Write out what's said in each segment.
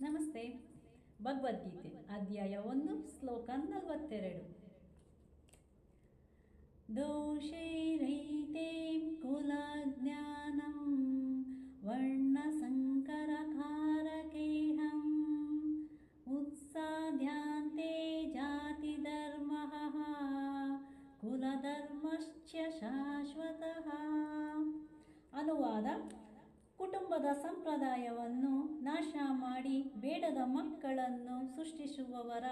ನಮಸ್ತೆ. ಭಗವದ್ಗೀತೆ ಅಧ್ಯಾಯ ಒಂದು ಶ್ಲೋಕ ನಲವತ್ತೆರಡು. ದೋಷೈರೈತೆ ಕುಲಜ್ಞಾನಂ ವರ್ಣಸಂಕರಕಾರಕೇಹಂ. ಉತ್ಸಾಧ್ಯಾಂತೆ जातिधर्मः ಕುಲಧರ್ಮಶ್ಚ ಶಾಶ್ವತಃ. ಅನುವಾದ ಕುಟುಂಬದ ಸಂಪ್ರದಾಯವನ್ನು ನಾಶ ಮಾಡಿ ಬೇಡದ ಮಕ್ಕಳನ್ನು ಸೃಷ್ಟಿಸುವವರ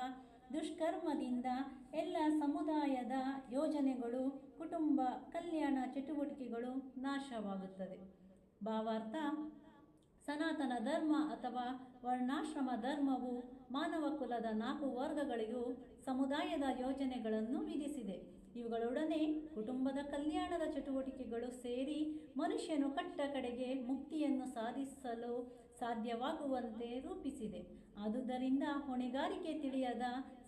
ದುಷ್ಕರ್ಮದಿಂದ ಎಲ್ಲ ಸಮುದಾಯದ ಯೋಜನೆಗಳು, ಕುಟುಂಬ ಕಲ್ಯಾಣ ಚಟುವಟಿಕೆಗಳು ನಾಶವಾಗುತ್ತದೆ. ಭಾವಾರ್ಥ, ಸನಾತನ ಧರ್ಮ ಅಥವಾ ವರ್ಣಾಶ್ರಮ ಧರ್ಮವು ಮಾನವ ಕುಲದ ನಾಲ್ಕು ವರ್ಗಗಳಿಗೂ ಸಮುದಾಯದ ಯೋಜನೆಗಳನ್ನು ವಿಧಿಸಿದೆ. ಇವುಗಳೊಡನೆ ಕುಟುಂಬದ ಕಲ್ಯಾಣದ ಚಟುವಟಿಕೆಗಳು ಸೇರಿ ಮನುಷ್ಯನು ಕಟ್ಟ ಕಡೆಗೆ ಮುಕ್ತಿಯನ್ನು ಸಾಧಿಸಲು ಸಾಧ್ಯವಾಗುವಂತೆ ರೂಪಿಸಿದೆ. ಆದುದರಿಂದ ಹೊಣೆಗಾರಿಕೆ ತಿಳಿಯದ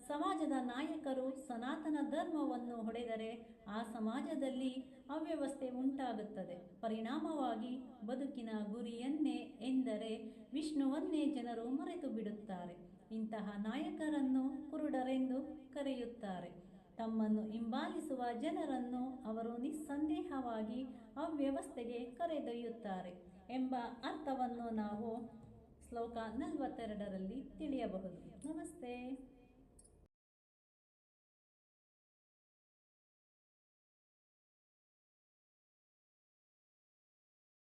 ಸಮಾಜದ ನಾಯಕರು ಸನಾತನ ಧರ್ಮವನ್ನು ಹೊಡೆದರೆ ಆ ಸಮಾಜದಲ್ಲಿ ಅವ್ಯವಸ್ಥೆ ಉಂಟಾಗುತ್ತದೆ. ಪರಿಣಾಮವಾಗಿ ಬದುಕಿನ ಗುರಿಯನ್ನೇ ಎಂದರೆ ವಿಷ್ಣುವನ್ನೇ ಜನರು ಮರೆತು ಬಿಡುತ್ತಾರೆ. ಇಂತಹ ನಾಯಕರನ್ನು ಕುರುಡರೆಂದು ಕರೆಯುತ್ತಾರೆ. ತಮ್ಮನ್ನು ಹಿಂಬಾಲಿಸುವ ಜನರನ್ನು ಅವರು ನಿಸ್ಸಂದೇಹವಾಗಿ ಅವ್ಯವಸ್ಥೆಗೆ ಕರೆದೊಯ್ಯುತ್ತಾರೆ ಎಂಬ ಅರ್ಥವನ್ನು ನಾವು ಶ್ಲೋಕ ನಲವತ್ತೆರಡರಲ್ಲಿ ತಿಳಿಯಬಹುದು. ನಮಸ್ತೆ.